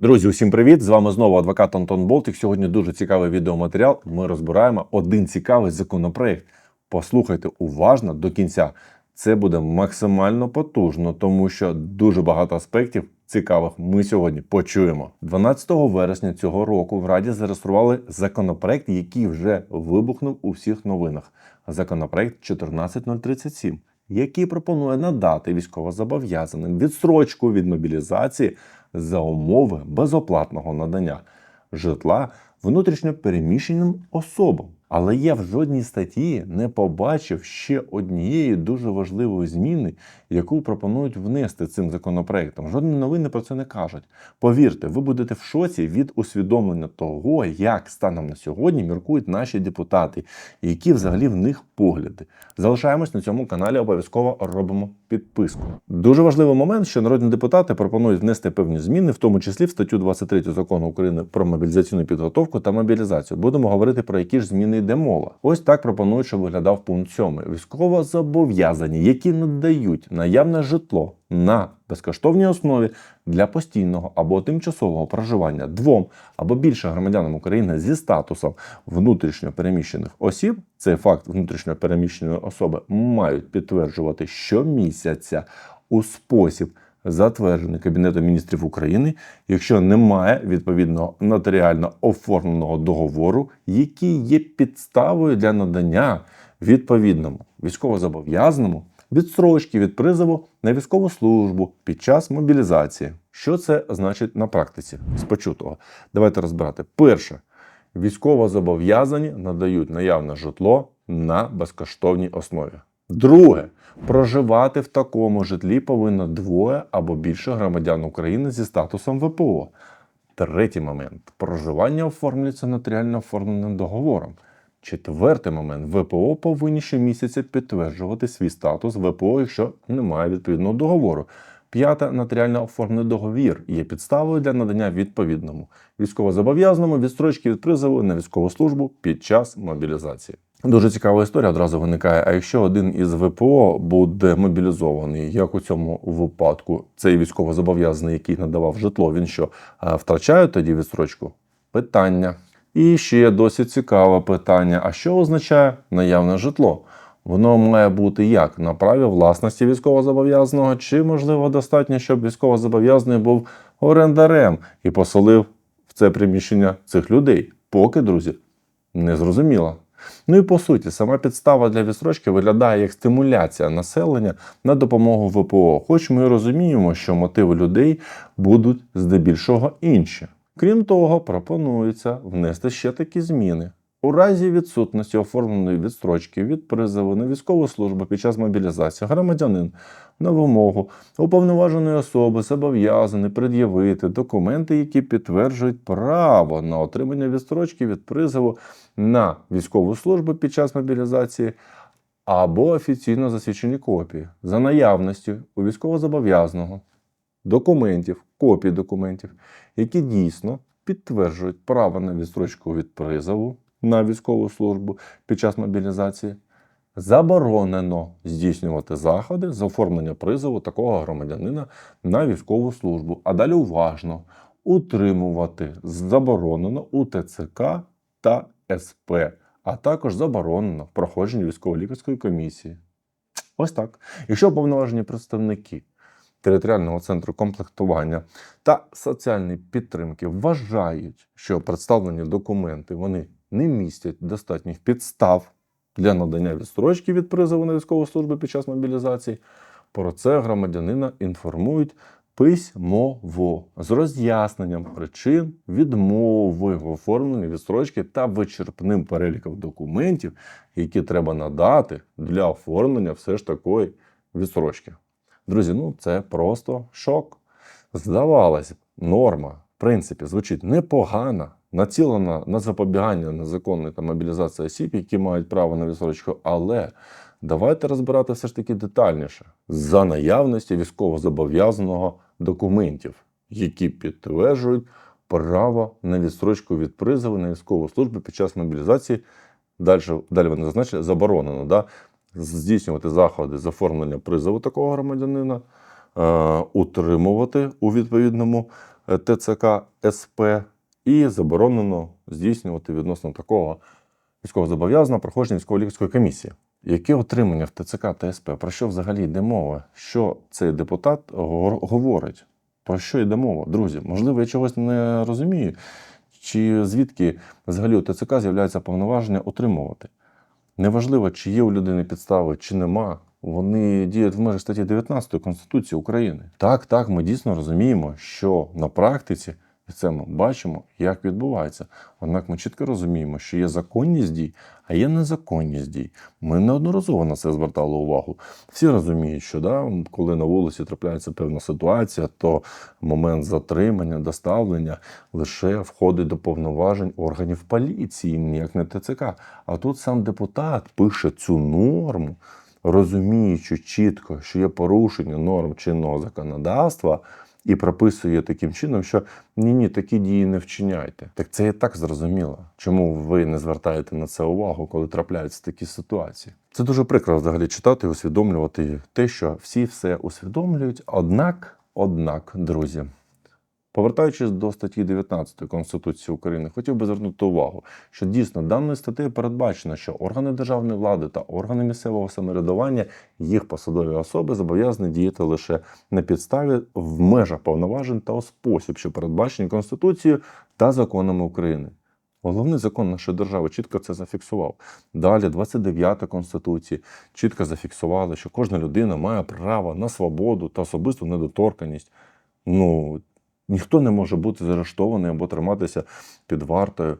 Друзі, усім привіт! З вами знову адвокат Антон Болтик. Сьогодні дуже цікавий відеоматеріал. Ми розбираємо один цікавий законопроект. Послухайте уважно до кінця. Це буде максимально потужно, тому що дуже багато аспектів цікавих ми сьогодні почуємо. 12 вересня цього року в Раді зареєстрували законопроект, який вже вибухнув у всіх новинах. Законопроект 14037, який пропонує надати військовозобов'язаним відстрочку від мобілізації за умови безоплатного надання житла внутрішньо переміщеним особам. Але я в жодній статті не побачив ще однієї дуже важливої зміни, яку пропонують внести цим законопроектом. Жодні новини про це не кажуть. Повірте, ви будете в шоці від усвідомлення того, як станом на сьогодні міркують наші депутати, які взагалі в них погляди. Залишаємось на цьому каналі, обов'язково робимо підписку. Дуже важливий момент, що народні депутати пропонують внести певні зміни, в тому числі в статтю 23 закону України про мобілізаційну підготовку та мобілізацію. Будемо говорити про які ж зміни йде мова. Ось так пропонують, щоб виглядав пункт 7. Військово зобов'язані, які надають наявне житло на безкоштовній основі для постійного або тимчасового проживання двом або більше громадянам України зі статусом внутрішньо переміщених осіб. Цей факт внутрішньо переміщеної особи мають підтверджувати щомісяця у спосіб. Затверджений Кабінетом міністрів України, якщо немає відповідного нотаріально оформленого договору, який є підставою для надання відповідному військовозобов'язаному відстрочки від призову на військову службу під час мобілізації. Що це значить на практиці? З почутого. Давайте розбирати. Перше, військовозобов'язані надають наявне житло на безкоштовній основі. Друге, проживати в такому житлі повинно двоє або більше громадян України зі статусом ВПО. Третій момент проживання оформлюється нотаріально оформленим договором. Четвертий момент ВПО повинні щомісяця підтверджувати свій статус ВПО, якщо немає відповідного договору. П'яте нотаріально оформлений договір є підставою для надання відповідному військовозобов'язаному відстрочки від призову на військову службу під час мобілізації. Дуже цікава історія одразу виникає. А якщо один із ВПО буде мобілізований, як у цьому випадку цей військовозобов'язаний, який надавав житло, він що е, втрачає тоді відстрочку? Питання. І ще досить цікаве питання: а що означає наявне житло? Воно має бути як на праві власності військовозобов'язаного, чи можливо достатньо, щоб військовозобов'язаний був орендарем і поселив в це приміщення цих людей? Поки, друзі, не зрозуміло. Ну і по суті, сама підстава для відстрочки виглядає як стимуляція населення на допомогу ВПО, хоч ми розуміємо, що мотиви людей будуть здебільшого інші. Крім того, пропонується внести ще такі зміни. У разі відсутності оформленої відстрочки від призову на військову службу під час мобілізації громадянин на вимогу уповноваженої особи зобов'язаний пред'явити документи, які підтверджують право на отримання відстрочки від призову на військову службу під час мобілізації або офіційно засвідчені копії за наявністю у військовозобов'язаного документів, копій документів, які дійсно підтверджують право на відстрочку від призову на військову службу під час мобілізації, заборонено здійснювати заходи з оформлення призову такого громадянина на військову службу. А далі уважно утримувати заборонено у ТЦК та СП, а також заборонено проходження військово-лікарської комісії. Ось так. Якщо повноважені представники територіального центру комплектування та соціальної підтримки вважають, що представлені документи вони не містять достатніх підстав для надання відстрочки від призову на військову службу під час мобілізації. Про це громадянина інформують письмово з роз'ясненням причин відмови в оформленні відстрочки та вичерпним переліком документів, які треба надати для оформлення все ж такої відстрочки. Друзі, ну це просто шок. Здавалось, б, норма, в принципі, звучить непогано, націлена на запобігання незаконної та мобілізації осіб, які мають право на відсрочку, але давайте розбирати все ж таки детальніше. За наявності військовозобов'язаного документів, які підтверджують право на відстрочку від призову на військову службу під час мобілізації. Далі, далі вони зазначили, заборонено да, здійснювати заходи з оформлення призову такого громадянина е, утримувати у відповідному е, ТЦК СП і заборонено здійснювати відносно такого військовозобов'язаного проходження військово-лікарської комісії. Яке отримання в ТЦК та СП? Про що взагалі йде мова? Що цей депутат говорить? Про що йде мова, друзі? Можливо, я чогось не розумію. Чи звідки взагалі у ТЦК з'являється повноваження отримувати? Неважливо, чи є у людини підстави, чи нема. Вони діють в межах статті 19 Конституції України. Так, так, ми дійсно розуміємо, що на практиці і це ми бачимо, як відбувається. Однак ми чітко розуміємо, що є законність дій, а є незаконність дій. Ми неодноразово на це звертали увагу. Всі розуміють, що да, коли на вулиці трапляється певна ситуація, то момент затримання, доставлення лише входить до повноважень органів поліції, ніяк не ТЦК. А тут сам депутат пише цю норму, розуміючи чітко, що є порушення норм чинного законодавства. І прописує таким чином, що ні, ні, такі дії не вчиняйте. Так це і так зрозуміло. Чому ви не звертаєте на це увагу, коли трапляються такі ситуації? Це дуже прикро взагалі читати усвідомлювати те, що всі все усвідомлюють. Однак, однак, друзі, Повертаючись до статті 19 Конституції України, хотів би звернути увагу, що дійсно даною статтею передбачено, що органи державної влади та органи місцевого самоврядування, їх посадові особи зобов'язані діяти лише на підставі в межах повноважень та у спосіб, що передбачені Конституцією та законами України. Головний закон нашої держави чітко це зафіксував. Далі, 29 Конституції чітко зафіксували, що кожна людина має право на свободу та особисту недоторканність. Ну, Ніхто не може бути заарештований або триматися під вартою,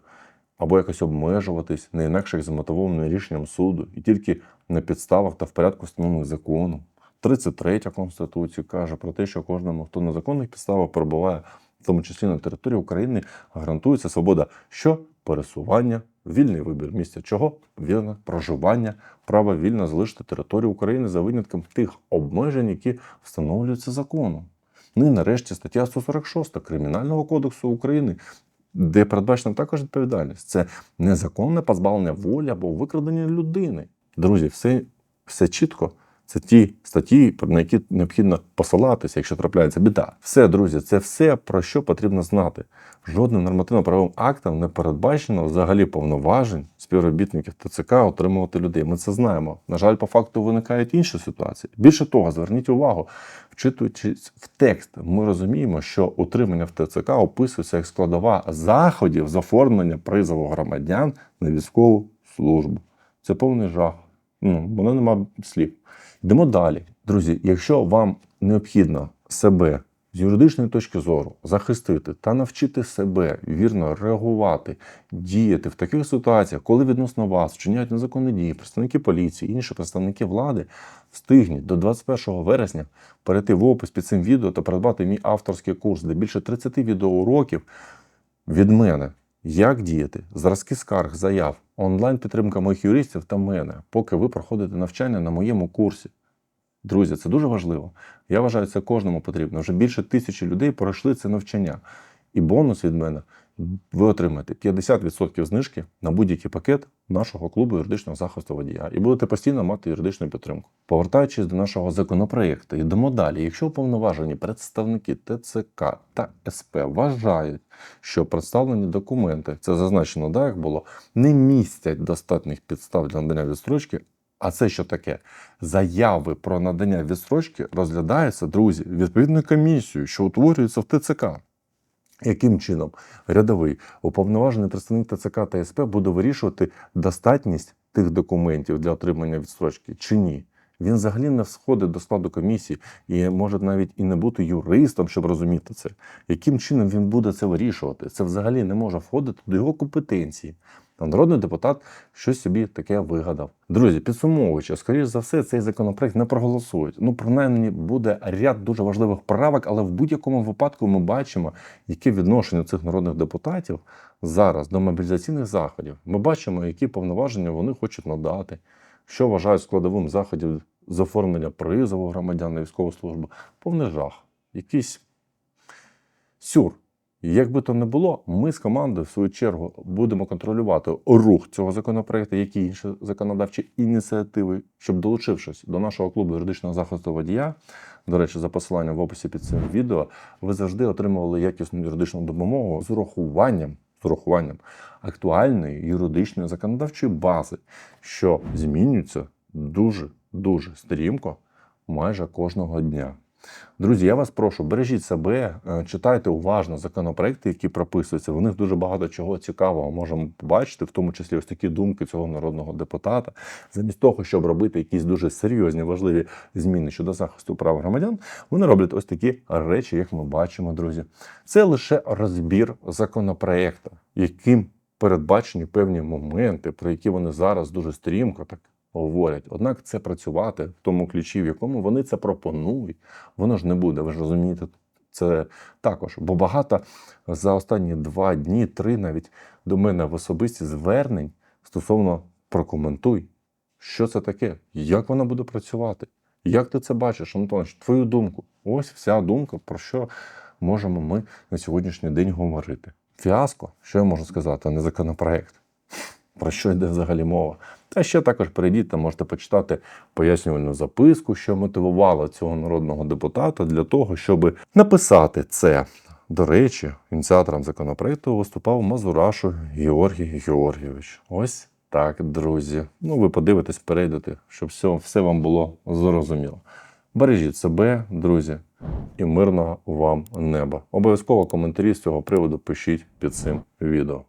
або якось обмежуватись не інакше як за мотивованим рішенням суду, і тільки на підставах та в порядку встановлених законом. 33 Конституція каже про те, що кожному, хто на законних підставах перебуває, в тому числі на території України, гарантується свобода що пересування, вільний вибір місця чого, вільне проживання, право вільно залишити територію України за винятком тих обмежень, які встановлюються законом. Ну і нарешті стаття 146 Кримінального кодексу України, де передбачена також відповідальність. Це незаконне позбавлення волі або викрадення людини. Друзі, все, все чітко. Це ті статті, на які необхідно посилатися, якщо трапляється біда. Все, друзі, це все про що потрібно знати. Жодним нормативно-правовим актом не передбачено взагалі повноважень співробітників ТЦК отримувати людей. Ми це знаємо. На жаль, по факту виникають інші ситуації. Більше того, зверніть увагу, вчитуючись в текст, ми розуміємо, що утримання в ТЦК описується як складова заходів з оформлення призову громадян на військову службу. Це повний жах. Ну, воно нема слів. Йдемо далі. Друзі, якщо вам необхідно себе з юридичної точки зору захистити та навчити себе вірно реагувати, діяти в таких ситуаціях, коли відносно вас вчиняють незаконні дії, представники поліції, інші представники влади, встигніть до 21 вересня перейти в опис під цим відео та придбати мій авторський курс, де більше 30 відеоуроків від мене. Як діяти? Зразки скарг, заяв, онлайн підтримка моїх юристів та мене, поки ви проходите навчання на моєму курсі. Друзі, це дуже важливо. Я вважаю, це кожному потрібно. Вже більше тисячі людей пройшли це навчання. І бонус від мене ви отримаєте 50% знижки на будь-який пакет нашого клубу юридичного захисту водія. І будете постійно мати юридичну підтримку. Повертаючись до нашого законопроєкту, йдемо далі. Якщо уповноважені представники ТЦК та СП вважають, що представлені документи, це зазначено, да, як було, не містять достатніх підстав для надання відстрочки. А це що таке? Заяви про надання відстрочки розглядаються, друзі, відповідною комісією, що утворюється в ТЦК. Яким чином рядовий уповноважений представник ТЦК та СП буде вирішувати достатність тих документів для отримання відстрочки чи ні? Він взагалі не входить до складу комісії і може навіть і не бути юристом, щоб розуміти це. Яким чином він буде це вирішувати? Це взагалі не може входити до його компетенції. Народний депутат щось собі таке вигадав. Друзі, підсумовуючи, скоріш за все, цей законопроект не проголосують. Ну, принаймні, буде ряд дуже важливих правок, але в будь-якому випадку ми бачимо, яке відношення цих народних депутатів зараз до мобілізаційних заходів. Ми бачимо, які повноваження вони хочуть надати, що вважають складовим заходів з оформлення призову громадян на військову службу. Повний жах, якийсь сюр. Як би то не було, ми з командою, в свою чергу, будемо контролювати рух цього законопроекту, які інші законодавчі ініціативи, щоб долучившись до нашого клубу юридичного захисту водія, до речі, за посиланням в описі під цим відео, ви завжди отримували якісну юридичну допомогу з урахуванням, з урахуванням актуальної юридичної законодавчої бази, що змінюється дуже дуже стрімко майже кожного дня. Друзі, я вас прошу, бережіть себе, е, читайте уважно законопроекти, які прописуються. В них дуже багато чого цікавого можемо побачити, в тому числі ось такі думки цього народного депутата. Замість того, щоб робити якісь дуже серйозні, важливі зміни щодо захисту прав громадян, вони роблять ось такі речі, як ми бачимо, друзі. Це лише розбір законопроекту, яким передбачені певні моменти, про які вони зараз дуже стрімко так говорять. Однак це працювати в тому ключі, в якому вони це пропонують, воно ж не буде. Ви ж розумієте, це також. Бо багато за останні два дні, три навіть до мене в особисті звернень стосовно прокоментуй, що це таке, як воно буде працювати. Як ти це бачиш, Антонович, твою думку? Ось вся думка, про що можемо ми на сьогоднішній день говорити. Фіаско, що я можу сказати, не законопроект. Про що йде взагалі мова? Та ще також перейдіть та можете почитати пояснювальну записку, що мотивувала цього народного депутата для того, щоб написати це. До речі, ініціатором законопроекту виступав Мазурашу Георгій Георгійович. Ось так, друзі. Ну, ви подивитесь, перейдете, щоб все, все вам було зрозуміло. Бережіть себе, друзі, і мирного вам неба. Обов'язково коментарі з цього приводу пишіть під цим відео.